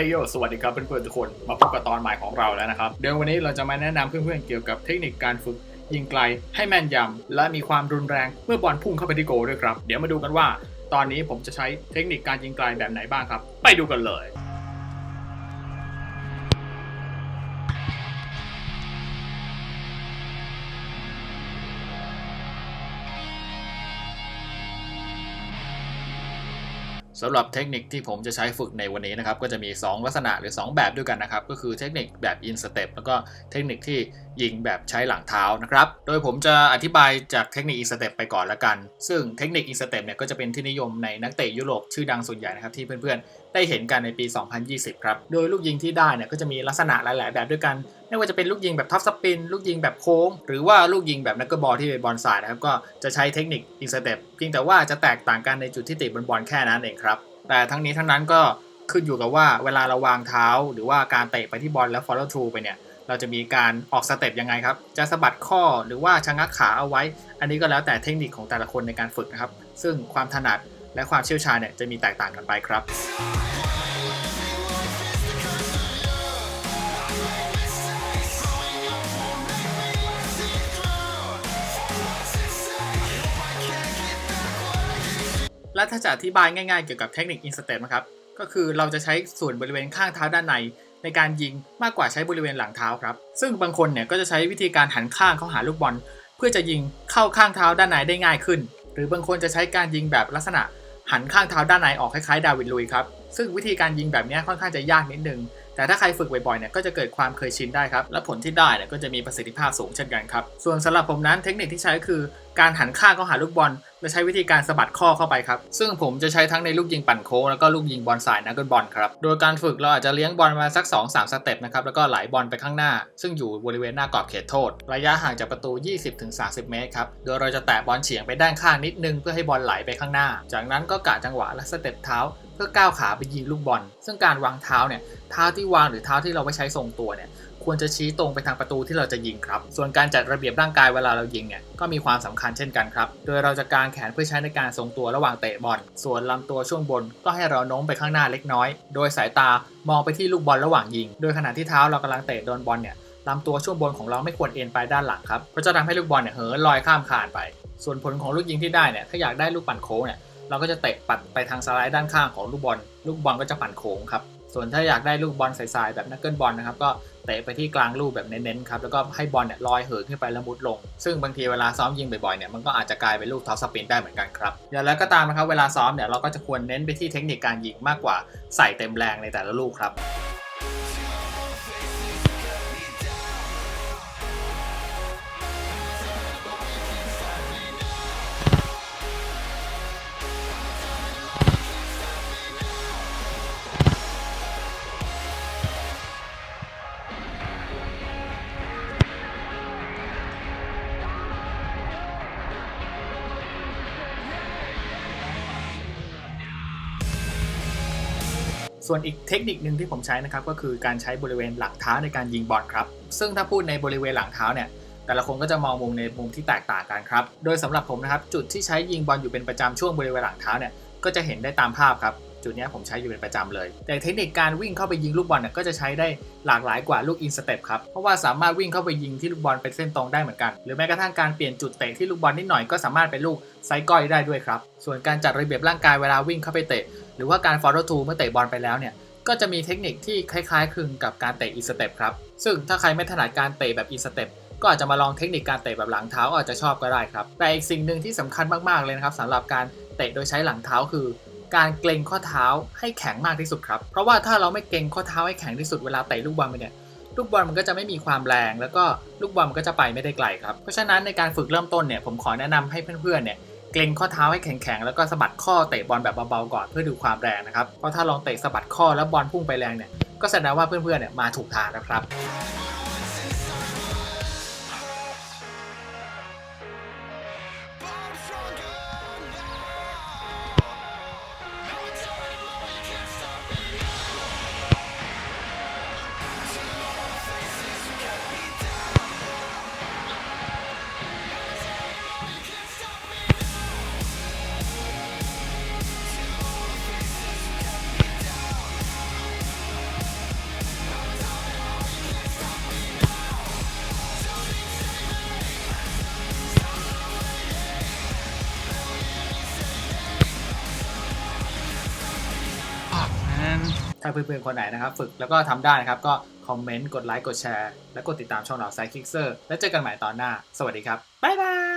ฮ้ยโยสวัสดีครับเพื่อนๆทุกคน มาพบกับตอนใหม่ของเราแล้วนะครับ เดี๋ยววันนี้เราจะมาแนะนำเพื่อนๆเกี่ยวกับเทคนิคการฝึกยิงไกลให้แม่นยำและมีความรุนแรงเมื่อบอลพุ่งเข้าไปที่โกลด้วยครับ เดี๋ยวมาดูกันว่า ตอนนี้ผมจะใช้เทคนิคการยิงไกลแบบไหนบ้างครับ ไปดูกันเลย สำหรับเทคนิคที่ผมจะใช้ฝึกในวันนี้นะครับ ก็จะมี 2 ลักษณะหรือ 2 แบบด้วยกันนะครับ ก็คือเทคนิคแบบอินสเต็ปแล้วก็เทคนิคที่ยิงแบบใช้หลังเท้านะครับ โดยผมจะอธิบายจากเทคนิคอินสเต็ปไปก่อนละกัน ซึ่งเทคนิคอินสเต็ปเนี่ยก็จะเป็นที่นิยมในนักเตะยุโรปชื่อดังส่วนใหญ่นะครับที่เพื่อนๆ ได้เห็นกันในปี 2020 ครับ โดยลูกยิงที่ได้เนี่ยก็จะมีลักษณะหลาย ๆ แบบด้วยกัน ไม่ว่าจะเป็นลูกยิงแบบท็อปสปิน ลูกยิงแบบโค้ง หรือว่าลูกยิงแบบนักเก็บอลที่เป็นบอลสายนะครับก็จะใช้เทคนิคอินสเต็ปเพียงแต่ว่าจะแตกต่างกันในจุดที่ติดบนบอลแค่นั้นเองครับ แต่ทั้งนี้ทั้งนั้นก็ขึ้นอยู่กับว่าเวลาเราวางเท้า หรือว่าการเตะไปที่บอลแล้ว follow through ไปเนี่ยเราจะมีการออกสเต็ปยังไงครับ จะสะบัดข้อหรือว่าชะงักขาเอาไว้ อันนี้ก็แล้วแต่เทคนิคของแต่ละคนในการฝึกนะครับ ซึ่งความถนัดและความเชี่ยวชาญเนี่ยจะมีแตกต่างกันไปครับ และถ้าจะอธิบายง่ายๆเกี่ยวกับเทคนิคอินสเต p นะครับ ก็คือเราจะใช้ส่วนบริเวณข้างเท้าด้านใน ในการยิงมากกว่าใช้บริเวณหลังเท้าครับ ซึ่งบางคนเนี่ยก็จะใช้วิธีการหันข้างเข้าหาลูกบอล เพื่อจะยิงเข้าข้างเท้าด้านในได้ง่ายขึ้น หรือบางคนจะใช้การยิงแบบลักษณะหันข้างเท้าด้านในออกคล้ายๆดาวิดลุยครับ ซึ่งวิธีการยิงแบบนี้ค่อนข้างจะยากนิดนึง แต่ถ้าใครฝึกบ่อยๆเนี่ยก็จะเกิดความเคยชินได้ครับ และผลที่ได้เนี่ยก็จะมีประสิทธิภาพสูงเช่นกันครับ ส่วนสำหรับผมนั้นเทคนิคที่ใช้ก็คือ การหันข้างเข้าหาลูกบอลและใช้วิธีการสะบัดข้อเข้าไปครับ ซึ่งผมจะใช้ทั้งในลูกยิงปั่นโค้งแล้วก็ลูกยิงบอลสายนักบอลครับ โดยการฝึกเราอาจจะเลี้ยงบอลมาสัก 2-3สเต็ปนะครับ แล้วก็ไหลบอลไปข้างหน้า ซึ่งอยู่บริเวณหน้ากรอบเขตโทษ ระยะห่างจากประตู 20-30 เมตรครับ โดยเราจะแตะบอลเฉียงไปด้านข้างนิดนึงเพื่อให้บอลไหลไปข้างหน้า จากนั้นก็กะจังหวะและสเต็ปเท้า พื่อก้าวขาไปยิงลูกบอล ซึ่งการวางเท้าเนี่ยเท้าที่วางหรือเท้าที่เราไว้ใช้ทรงตัวเนี่ยควรจะชี้ตรงไปทางประตูที่เราจะยิงครับ ส่วนการจัดระเบียบร่างกายเวลาเรายิงเนี่ยก็มีความสำคัญเช่นกันครับ โดยเราจะกางแขนเพื่อใช้ในการทรงตัวระหว่างเตะบอล ส่วนลำตัวช่วงบนก็ให้เราโน้มไปข้างหน้าเล็กน้อย โดยสายตามองไปที่ลูกบอลระหว่างยิง โดยขณะที่เท้าเรากำลังเตะโดนบอลเนี่ยลำตัวช่วงบนของเราไม่ควรเอ็นไปด้านหลังครับ เพราะจะทำให้ลูกบอลเนี่ยเหินลอยข้ามคานไป ส่วนผลของลูกยิงที่ได้เนี่ยถ้าอยากได้ลูกปั่นโค้งเนี่ย เราก็จะเตะปัดไปทางสไลด์ด้านข้างของลูกบอล ลูกบอลก็จะปั่นโค้งครับ ส่วนถ้าอยากได้ลูกบอลใสๆแบบนักเกิลบอลนะครับ ก็เตะไปที่กลางลูกแบบเน้นๆครับ แล้วก็ให้บอลเนี่ยลอยเหินขึ้นไปแล้วมุดลง ซึ่งบางทีเวลาซ้อมยิงบ่อยๆเนี่ย มันก็อาจจะกลายเป็นลูกท็อปสปินได้เหมือนกันครับ อย่างไรก็ตามนะครับ เวลาซ้อมเนี่ย เราก็จะควรเน้นไปที่เทคนิคการยิงมากกว่าใส่เต็มแรงในแต่ละลูกครับ ส่วนอีกเทคนิคหนึ่งที่ผมใช้นะครับก็คือการใช้บริเวณหลังเท้าในการยิงบอลครับ ซึ่งถ้าพูดในบริเวณหลังเท้าเนี่ยแต่ละคนก็จะมองมุมในมุมที่แตกต่างกันครับ โดยสำหรับผมนะครับจุดที่ใช้ยิงบอลอยู่เป็นประจำช่วงบริเวณหลังเท้าเนี่ยก็จะเห็นได้ตามภาพครับ จุดนี้ผมใช้อยู่เป็นประจำเลย แต่เทคนิคการวิ่งเข้าไปยิงลูกบอลเนี่ยก็จะใช้ได้หลากหลายกว่าลูกอินสเต็ปครับ เพราะว่าสามารถวิ่งเข้าไปยิงที่ลูกบอลเป็นเส้นตรงได้เหมือนกัน หรือแม้กระทั่งการเปลี่ยนจุดเตะที่ลูกบอลนิดหน่อยก็สามารถเป็นลูกไซก้อยได้ด้วยครับ ส่วนการจัดระเบียบร่างกายเวลาวิ่งเข้าไปเตะ หรือว่าการ follow through เมื่อเตะบอลไปแล้วเนี่ยก็จะมีเทคนิคที่คล้ายๆคลึงกับการเตะอีสเต็ปครับ ซึ่งถ้าใครไม่ถนัดการเตะแบบอีสเต็ปก็อาจจะมาลองเทคนิคการเตะแบบหลังเท้าอาจจะชอบก็ได้ครับ แต่อีกสิ่งหนึ่งที่สำคัญมากๆเลยนะครับสำหรับการเตะโดยใช้หลังเท้าคือ การเกรงข้อเท้าให้แข็งมากที่สุดครับ เพราะว่าถ้าเราไม่เกรงข้อเท้าให้แข็งที่สุดเวลาเตะลูกบอลไปเนี่ยลูกบอลมันก็จะไม่มีความแรง แล้วก็ลูกบอลมันก็จะไปไม่ได้ไกลครับ เพราะฉะนั้นในการฝึกเริ่มต้นเนี่ยผมขอแนะนำให้เพื่อนๆเนี่ยเกรงข้อเท้าให้แข็งๆแล้วก็สะบัดข้อเตะบอลแบบเบาๆก่อนเพื่อดูความแรงนะครับเพราะถ้าลองเตะสะบัดข้อแล้วบอลพุ่งไปแรงเนี่ยก็แสดงว่าเพื่อนๆเนี่ยมาถูกทางนะครับ Yeah. ถ้าเพื่อนๆคนไหนนะครับฝึกแล้วก็ทำได้นะครับ ก็คอมเมนต์กดไลค์กดแชร์ และกดติดตามช่องเราไซคิกเซอร์แล้วเจอกันใหม่ตอนหน้า สวัสดีครับบ๊ายบาย